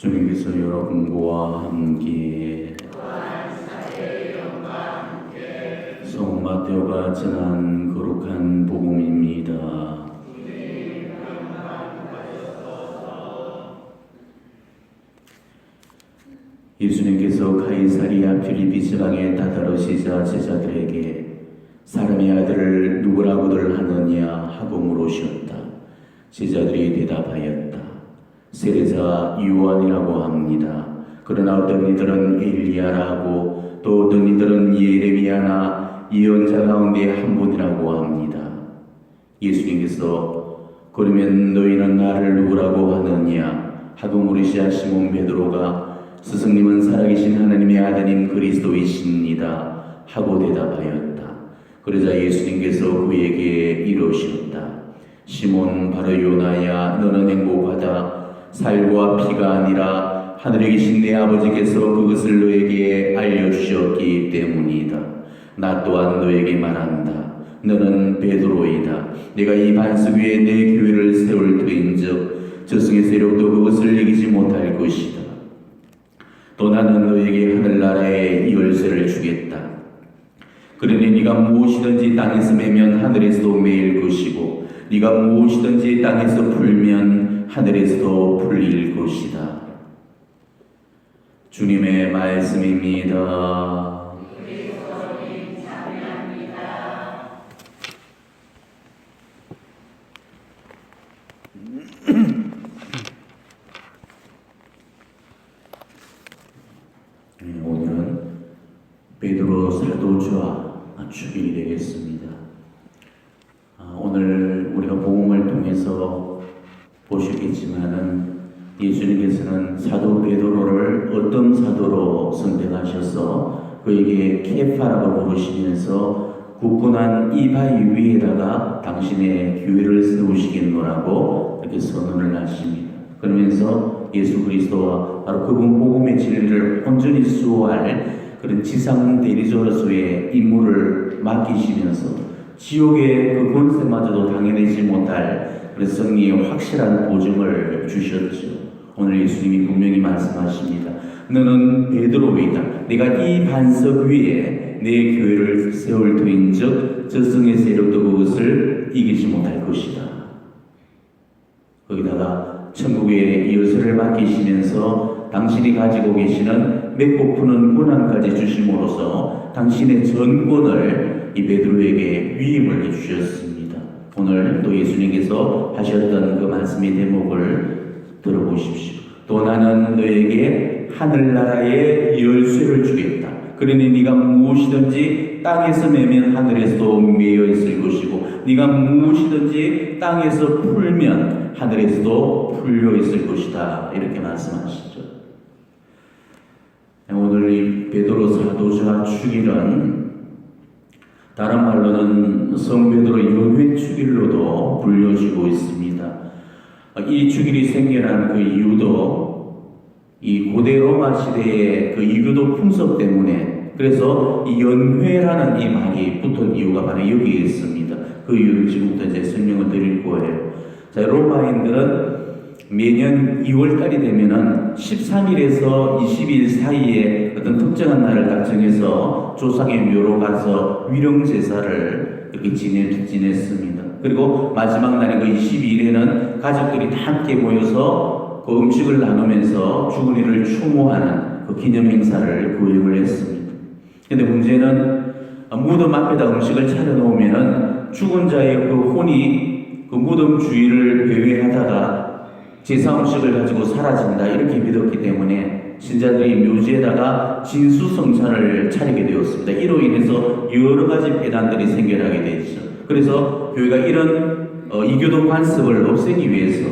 주님께서 여러분과 함께 성 마테오가 전한 거룩한 복음입니다. 예수님께서 카이사리아 필리피 지방에 다다르시자 제자들에게 사람의 아들을 누구라고들 하느냐 하고 물으셨다. 제자들이 대답하였다. 세례자 요한이라고 합니다. 그러나 어떤 이들은 엘리야라고 또 어떤 이들은 예레미야나 예언자 가운데 한 분이라고 합니다. 예수님께서 그러면 너희는 나를 누구라고 하느냐 하고 물으시자 시몬 베드로가 스승님은 살아계신 하나님의 아들인 그리스도이십니다 하고 대답하였다. 그러자 예수님께서 그에게 이르셨다. 시몬 바로 요나야 너는 행복하다. 살과 피가 아니라 하늘에 계신 내 아버지께서 그것을 너에게 알려주셨기 때문이다. 나 또한 너에게 말한다. 너는 베드로이다. 내가 이 반석 위에 내 교회를 세울 터인즉 저승의 세력도 그것을 이기지 못할 것이다. 또 나는 너에게 하늘나라의 열쇠를 주겠다. 그러니 네가 무엇이든지 땅에서 매면 하늘에서도 매일 것이고 네가 무엇이든지 땅에서 풀면 하늘에서도 풀릴 것이다. 주님의 말씀입니다. 네, 오늘은 베드로 사도주와 주일이 되겠습니다. 아, 오늘 우리가 복음을 통해서 보셨겠지만은 예수님께서는 사도 베드로를 어떤 사도로 선택하셔서 그에게 케파라고 부르시면서 굳건한 이 바위 위에다가 당신의 교회를 세우시겠노라고 이렇게 선언을 하십니다. 그러면서 예수 그리스도와 바로 그분 복음의 진리를 온전히 수호할 그런 지상 대리조로서의 임무를 맡기시면서 지옥의 그 권세마저도 당해내지 못할 그런 승리의 확실한 보증을 주셨죠. 오늘 예수님이 분명히 말씀하십니다. 너는 베드로이다. 내가 이 반석 위에 내 교회를 세울 터인즉 저승의 세력도 그것을 이기지 못할 것이다. 거기다가 천국의 열쇠를 맡기시면서 당신이 가지고 계시는 맺고 푸는 고난까지 주심으로써 당신의 전권을 이 베드로에게 위임을 해주셨습니다. 오늘 또 예수님께서 하셨던 그 말씀의 대목을 들어보십시오. 또 나는 너에게 하늘나라의 열쇠를 주겠다. 그러니 네가 무엇이든지 땅에서 매면 하늘에서도 매여 있을 것이고 네가 무엇이든지 땅에서 풀면 하늘에서도 풀려 있을 것이다. 이렇게 말씀하시죠. 오늘 이 베드로 사도자 축일은 다른 말로는 성 베드로 연회 축일로도 불려지고 있습니다. 이 축일이 생겨난 그 이유도 이 고대 로마 시대의 그 이교도 풍습 때문에 그래서 이 연회라는 이 말이 붙은 이유가 바로 여기에 있습니다. 그 이유를 지금부터 이제 설명을 드릴 거예요. 자, 로마인들은 매년 2월달이 되면은 13일에서 20일 사이에 어떤 특정한 날을 딱 정해서 조상의 묘로 가서 위령 제사를 이렇게 지내, 지냈습니다. 그리고 마지막 날인 그 22일에는 가족들이 다 함께 모여서 그 음식을 나누면서 죽은 이를 추모하는 그 기념 행사를 거행을 했습니다. 근데 문제는 무덤 앞에다 음식을 차려놓으면은 죽은 자의 그 혼이 그 무덤 주위를 배회하다가 제사 음식을 가지고 사라진다 이렇게 믿었기 때문에 신자들이 묘지에다가 진수성찬을 차리게 되었습니다. 이로 인해서 여러 가지 폐단들이 생겨나게 되죠. 그래서 교회가 이런 어, 이교도 관습을 없애기 위해서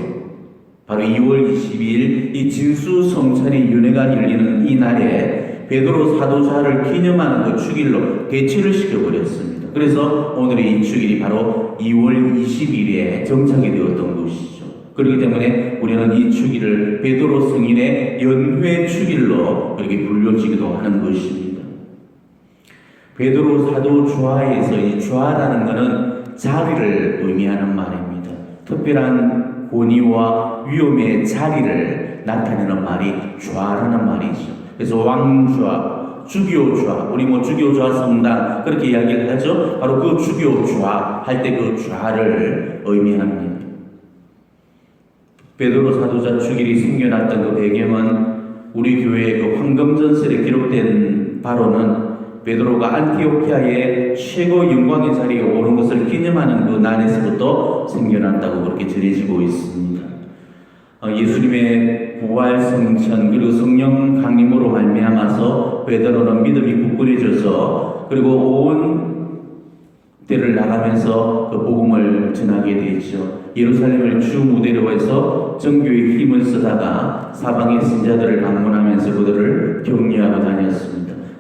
바로 2월 22일 이 진수 성찬의 윤회가 열리는 이 날에 베드로 사도자를 기념하는 그 축일로 대체를 시켜버렸습니다. 그래서 오늘의 이 축일이 바로 2월 20일에 정착이 되었던 것이죠. 그렇기 때문에 우리는 이 축일을 베드로 성인의 연회 축일로 그렇게 불려지기도 하는 것입니다. 베드로 사도 주하에서 이 주하라는 것은 자리를 의미하는 말입니다. 특별한 권위와 위험의 자리를 나타내는 말이 좌라는 말이죠. 그래서 왕좌, 주교좌, 우리 뭐 주교좌 성당 그렇게 이야기를 하죠. 바로 그 주교좌 할 때 그 좌를 의미합니다. 베드로 사도자 축일이 생겨났던 그 배경은 우리 교회의 그 황금전설에 기록된 바로는 베드로가 안티오키아의 최고 영광의 자리에 오른 것을 기념하는 그 난에서부터 생겨났다고 그렇게 전해지고 있습니다. 어, 예수님의 부활 성천 그리고 성령 강림으로 말미암아서 베드로는 믿음이 굳건해져서 그리고 온 때를 나가면서 그 복음을 전하게 되죠. 예루살렘을 주 무대로 해서 정교의 힘을 쓰다가 사방의 신자들을 방문하면서 그들을 격려하고 다녔습니다.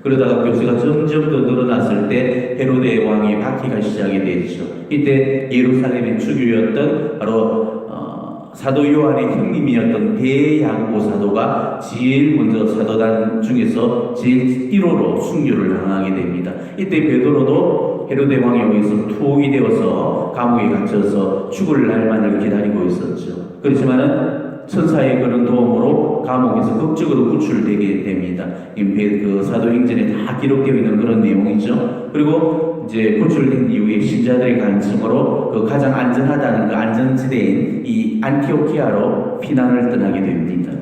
그러다가 교수가 점점 더 늘어났을 때 헤로데 왕이 바퀴가 시작이 됐죠. 이때 예루살렘의 주교였던 바로 어, 사도 요한의 형님이었던 대야고 사도가 제일 먼저 사도단 중에서 제일 1호로 순교를 당하게 됩니다. 이때 베드로도 헤로데 왕에 의해서 투옥이 되어서 감옥에 갇혀서 죽을 날만을 기다리고 있었죠. 그렇지만은 천사의 그런 도움으로 감옥에서 극적으로 구출되게 됩니다. 그 사도행전에 다 기록되어 있는 그런 내용이죠. 그리고 이제 구출된 이후에 신자들의 간청으로 그 가장 안전하다는 그 안전지대인 이 안티오키아로 피난을 떠나게 됩니다.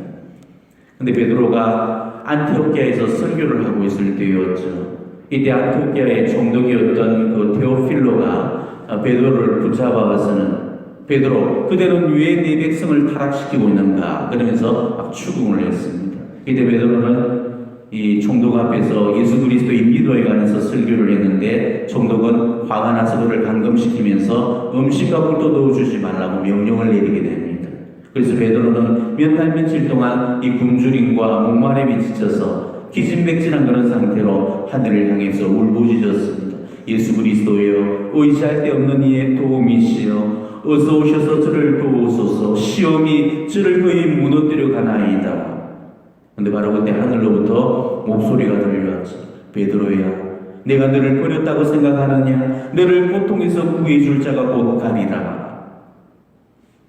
근데 베드로가 안티오키아에서 설교를 하고 있을 때였죠. 이때 안티오키아의 총독이었던 그 테오필로가 어, 베드로를 붙잡아와서는 베드로 그대는 왜 내 백성을 타락시키고 있는가 그러면서 막 추궁을 했습니다. 이때 베드로는 이 총독 앞에서 예수 그리스도의 미도에 관해서 설교를 했는데 총독은 화가 나서 그를 감금시키면서 음식과 물도 넣어주지 말라고 명령을 내리게 됩니다. 그래서 베드로는 몇 날 며칠 동안 이 굶주림과 목마름에 지쳐서 기진맥진한 그런 상태로 하늘을 향해서 울부짖었습니다. 예수 그리스도여 의지할 데 없는 이의 도움이시여 어서 오셔서 저를 도우소서 시험이 저를 거의 무너뜨려 가나이다. 근데 바로 그때 하늘로부터 목소리가 들려왔죠. 베드로야 내가 너를 버렸다고 생각하느냐 너를 고통에서 구해줄 자가 곧 가리라.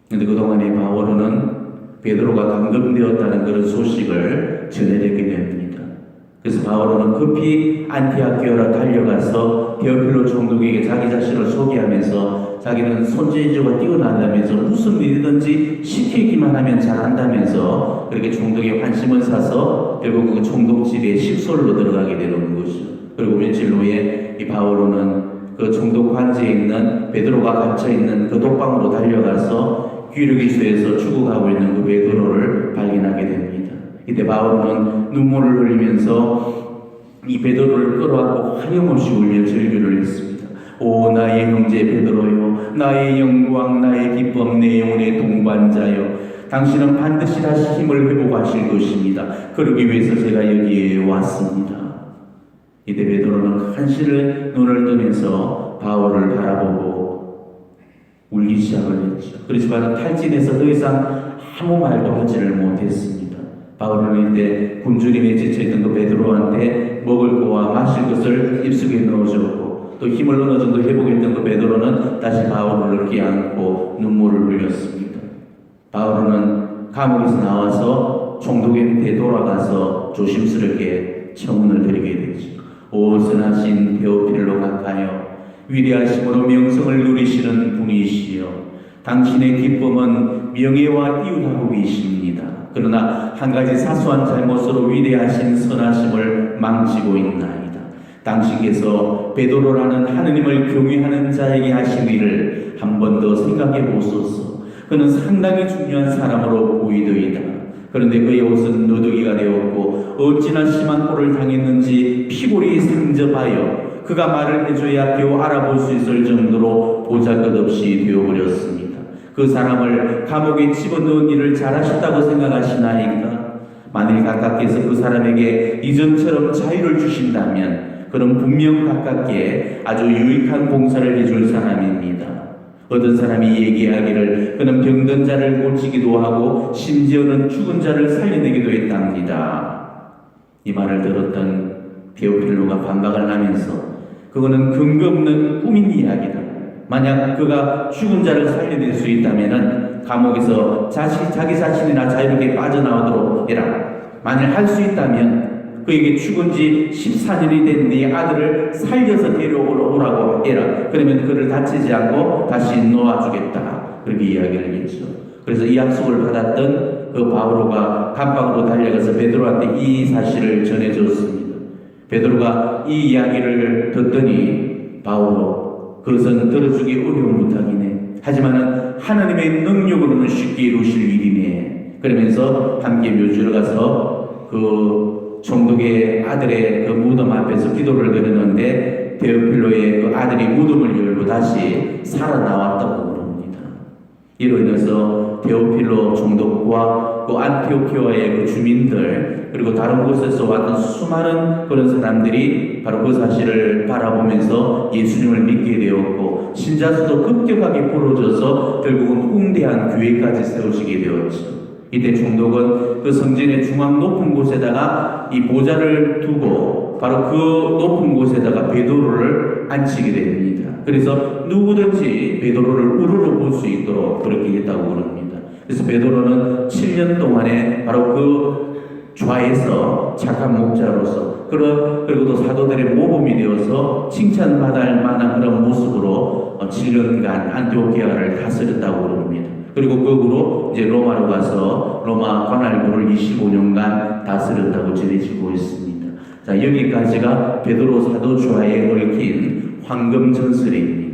근데 그동안에 바오로는 베드로가 감금되었다는 그런 소식을 전해듣게 됩니다. 그래서 바오로는 급히 안티아키오라 달려가서 데오필로 총독에게 자기 자신을 소개하면서 자기는 손재주가 뛰어난다면서 무슨 일이든지 시키기만 하면 잘한다면서 그렇게 총독의 환심을 사서 결국 그 총독집에 식솔로 들어가게 되는 것이죠. 그리고 며칠 후에 이 바오로는 그 총독 관제에 있는 베드로가 갇혀 있는 그 독방으로 달려가서 귀르기수에서 죽어가고 있는 그 베드로를 발견하게 됩니다. 이때 바울은 눈물을 흘리면서 이 베드로를 끌어안고 하염없이 울며 절규를 했습니다. 오 나의 형제 베드로요 나의 영광 나의 기쁨 내 영혼의 동반자요 당신은 반드시 다시 힘을 회복하실 것입니다. 그러기 위해서 제가 여기에 왔습니다. 이때 베드로는 한시를 눈을 뜨면서 바울을 바라보고 울기 시작을 했죠. 그렇지만 탈진해서 더 이상 아무 말도 하지를 못했습니다. 바울은 이때 굶주림에 지쳐있던 그 베드로한테 먹을 거와 마실 것을 입속에 넣어줬고 또 힘을 어느 정도 회복했던 그 베드로는 다시 바울을 끼안고 눈물을 흘렸습니다. 바울은 감옥에서 나와서 총독한테 돌아가서 조심스럽게 청문을 드리게 되죠. 오 선하신 데오필로 가까여 위대하심으로 명성을 누리시는 분이시여 당신의 기쁨은 명예와 이웃하고이십니다. 그러나 한 가지 사소한 잘못으로 위대하신 선하심을 망치고 있나이다. 당신께서 베드로라는 하느님을 경외하는 자에게 하신 일을 한 번 더 생각해 보소서. 그는 상당히 중요한 사람으로 보이더이다. 그런데 그의 옷은 누더기가 되었고 어찌나 심한 꼴을 당했는지 피골이 상접하여 그가 말을 해줘야 겨우 알아볼 수 있을 정도로 보잘것없이 되어버렸습니다. 그 사람을 감옥에 집어넣은 일을 잘하셨다고 생각하시나이까? 만일 각각께서 그 사람에게 이전처럼 자유를 주신다면 그럼 분명 가깝게 아주 유익한 봉사를 해줄 사람입니다. 어떤 사람이 얘기하기를 그는 병든 자를 고치기도 하고 심지어는 죽은 자를 살려내기도 했답니다. 이 말을 들었던 데오필로가 반박을 하면서 그거는 근거 없는 꾸민 이야기다. 만약 그가 죽은 자를 살려낼 수 있다면은 감옥에서 자시, 자기 자신이나 자유롭게 빠져나오도록 해라. 만일 할 수 있다면 그에게 죽은 지 14년이 된 네 아들을 살려서 데려오라고 해라. 그러면 그를 다치지 않고 다시 놓아주겠다. 그렇게 이야기를 했죠. 그래서 이 약속을 받았던 그 바오로가 감방으로 달려가서 베드로한테 이 사실을 전해줬습니다. 베드로가 이 이야기를 듣더니 바오로 그것은 들어주기 어려운 부탁이네. 하지만은 하나님의 능력으로는 쉽게 이루실 일이네. 그러면서 함께 묘지로 가서 그 총독의 아들의 그 무덤 앞에서 기도를 드렸는데 데오필로의 그 아들이 무덤을 열고 다시 살아나왔다고 그럽니다. 이로 인해서 데오필로 총독 과그 안티오키아의 그 주민들 그리고 다른 곳에서 왔던 수많은 그런 사람들이 바로 그 사실을 바라보면서 예수님을 믿게 되었고 신자 수도 급격하게 벌어져서 결국은 웅대한 교회까지 세우시게 되었죠. 이때 총독은 그 성전의 중앙 높은 곳에다가 이 보좌를 두고 바로 그 높은 곳에다가 베드로를 앉히게 됩니다. 그래서 누구든지 베드로를 우르르 볼 수 있도록 그렇게 했다고 그럽니다. 그래서 베드로는 7년 동안에 바로 그 좌에서 착한 목자로서 그런 그리고 또 사도들의 모범이 되어서 칭찬받을 만한 그런 모습으로 7년간 안티오키아를 다스렸다고 그럽니다. 그리고 그 후로 이제 로마로 가서 로마 관할부를 25년간 다스렸다고 전해지고 있습니다. 자 여기까지가 베드로 사도 좌에 얽힌 황금 전설입니다.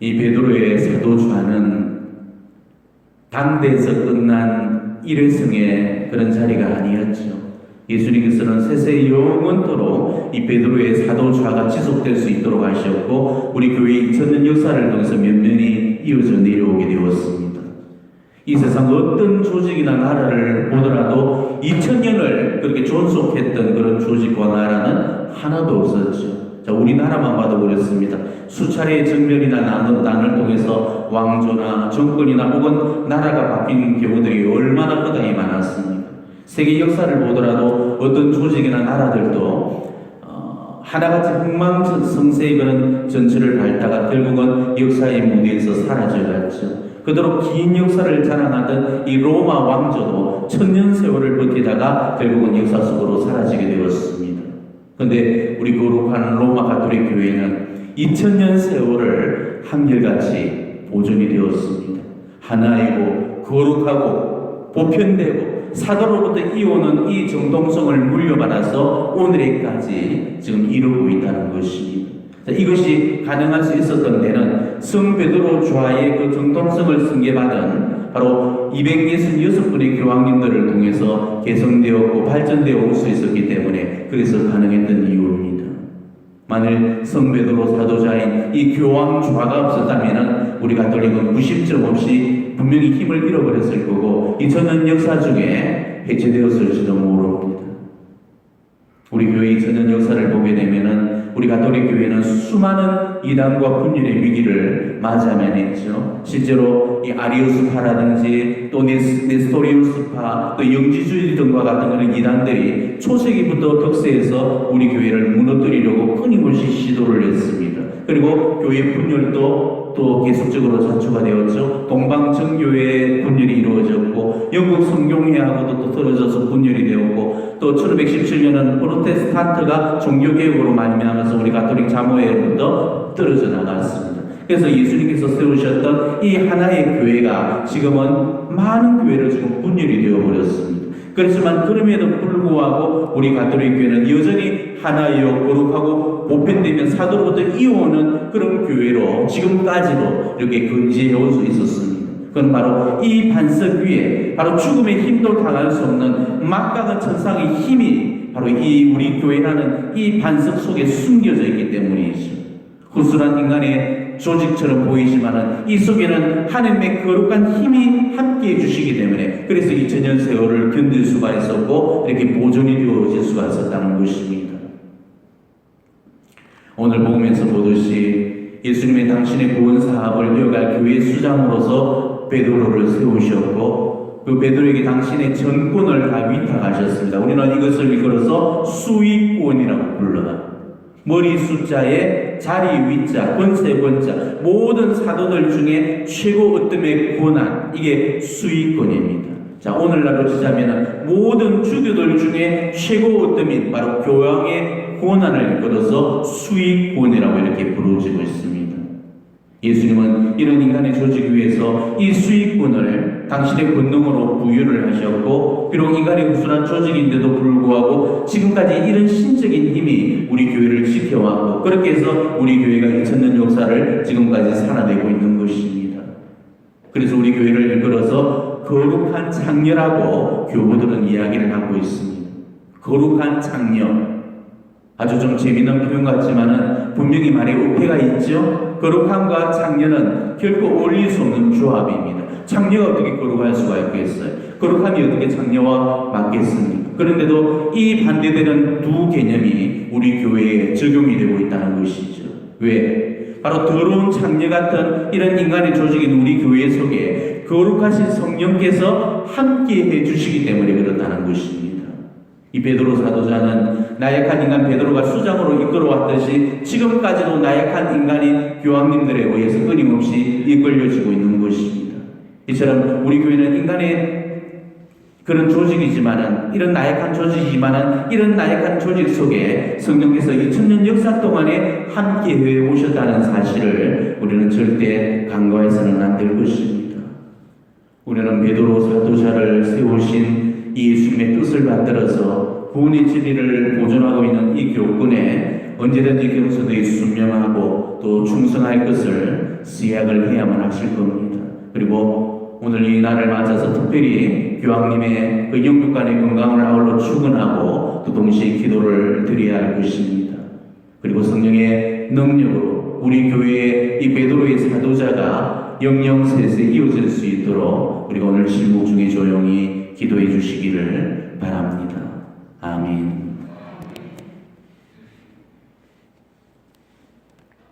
이 베드로의 사도 좌는 당대에서 끝난 일회성의 그런 자리가 아니었죠. 예수님께서는 세세 영원토록 이 베드로의 사도좌가 지속될 수 있도록 하셨고 우리 교회 2000년 역사를 통해서 면면이 이어져 내려오게 되었습니다. 이 세상 어떤 조직이나 나라를 보더라도 2000년을 그렇게 존속했던 그런 조직과 나라는 하나도 없었죠. 자, 우리나라만 봐도 그렇습니다. 수차례의 정멸이나 난을, 통해서 왕조나 정권이나 혹은 나라가 바뀐 경우들이 얼마나 허다히 많았습니까? 세계 역사를 보더라도 어떤 조직이나 나라들도 어, 하나같이 흥망성쇠의 그런 전철을 밟다가 결국은 역사의 무대에서 사라져갔죠. 그토록 긴 역사를 자랑하던 이 로마 왕조도 천년 세월을 버티다가 결국은 역사 속으로 사라지게 되었습니다. 근데 우리 거룩한 로마 가톨릭 교회는 2000년 세월을 한결같이 보존이 되었습니다. 하나이고 거룩하고 보편되고 사도로부터 이오는 이 정동성을 물려받아서 오늘에까지 지금 이루고 있다는 것입니다. 자, 이것이 가능할 수 있었던 데는 성 베드로 좌의 그 정통성을 승계받은 바로 266분의 교황님들을 통해서 개성되었고 발전되어 올 수 있었기 때문에 그래서 가능했던 이유입니다. 만일 성 베드로 사도자인 이 교황 좌가 없었다면 우리 가톨릭은 무심점 없이 분명히 힘을 잃어버렸을 거고 2000년 역사 중에 해체되었을지도 모릅니다. 우리 교회 2000년 역사를 보게 되면은 우리 가톨릭 교회는 수많은 이단과 분열의 위기를 맞이하면 했죠. 실제로 이 아리우스파라든지 또 네스, 네스토리우스파, 또 영지주의 등과 같은 그런 이단들이 초세기부터 덕세에서 우리 교회를 무너뜨리려고 끊임없이 시도를 했습니다. 그리고 교회 분열도 또 계속적으로 자초가 되었죠. 동방정교회 분열이 이루어졌고 영국 성경회하고도 또 떨어져서 분열이 되었고 또 1517년은 프로테스탄트가 종교 개혁으로 말미암아서 우리 가톨릭 자모회로부터 떨어져 나갔습니다. 그래서 예수님께서 세우셨던 이 하나의 교회가 지금은 많은 교회를 지금 분열이 되어 버렸습니다. 그렇지만 그럼에도 불구하고 우리 가톨릭 교회는 여전히 하나여 거룩하고 보편되면 사도로부터 이어오는 그런 교회로 지금까지도 이렇게 건지해 올 수 있었습니다. 그건 바로 이 반석 위에 바로 죽음의 힘도 당할 수 없는 막강한 천상의 힘이 바로 이 우리 교회라는 이 반석 속에 숨겨져 있기 때문이죠. 허술한 인간의 조직처럼 보이지만은 이 속에는 하나님의 거룩한 힘이 함께 해 주시기 때문에 그래서 2000년 세월을 견딜 수가 있었고 이렇게 보존이 되어질 수가 있었다는 것입니다. 오늘 복음에서 보듯이 예수님의 당신의 구원 사업을 이어갈 교회 수장으로서 베드로를 세우셨고 그 베드로에게 당신의 전권을 다 위탁하셨습니다. 우리는 이것을 이끌어서 수익권이라고 불러요. 머리 숫자에 자리 위자, 권세 권자, 모든 사도들 중에 최고 어뜸의 권한, 이게 수익권입니다. 자, 오늘날로 치자면 모든 주교들 중에 최고 어뜸인 바로 교황의 권한을 걸어서 수익권이라고 이렇게 부르지고 있습니다. 예수님은 이런 인간의 조직 위에서 이 수익권을 당신의 권능으로 부여를 하셨고 비록 인간의 우순한 조직인데도 불구하고 지금까지 이런 신적인 힘이 우리 교회를 지켜왔고 그렇게 해서 우리 교회가 2000년 역사를 지금까지 살아내고 있는 것입니다. 그래서 우리 교회를 이끌어서 거룩한 장녀라고 교부들은 이야기를 하고 있습니다. 거룩한 장녀. 아주 좀 재미있는 표현 같지만은 분명히 말에 우패가 있죠. 거룩함과 창녀는 결코 어울릴 수 없는 조합입니다. 창녀가 어떻게 거룩할 수가 있겠어요? 거룩함이 어떻게 창녀와 맞겠습니까? 그런데도 이 반대되는 두 개념이 우리 교회에 적용이 되고 있다는 것이죠. 왜? 바로 더러운 창녀 같은 이런 인간의 조직인 우리 교회 속에 거룩하신 성령께서 함께 해주시기 때문에 그렇다는 것입니다. 이 베드로 사도자는 나약한 인간 베드로가 수장으로 이끌어왔듯이 지금까지도 나약한 인간인 교황님들에 의해서 끊임없이 이끌려지고 있는 것입니다. 이처럼 우리 교회는 인간의 그런 조직이지만은 이런 나약한 조직이지만은 이런 나약한 조직 속에 성령께서 2000년 역사 동안에 함께 해 오셨다는 사실을 우리는 절대 간과해서는 안 될 것입니다. 우리는 베드로 사도자를 세우신 예수님의 뜻을 받들어서 구원의 진리를 보존하고 있는 이 교권에 언제든지 경서되이 순명하고 또 충성할 것을 si약을 해야만 하실 겁니다. 그리고 오늘 이 날을 맞아서 특별히 교황님의 그 영육간의 건강을 아울러 축원하고 또 동시에 기도를 드려야 할 것입니다. 그리고 성령의 능력으로 우리 교회의 이 베드로의 사도자가 영영셋에 이어질 수 있도록 우리가 오늘 질문 중에 조용히 기도해 주시기를 바랍니다. 아멘.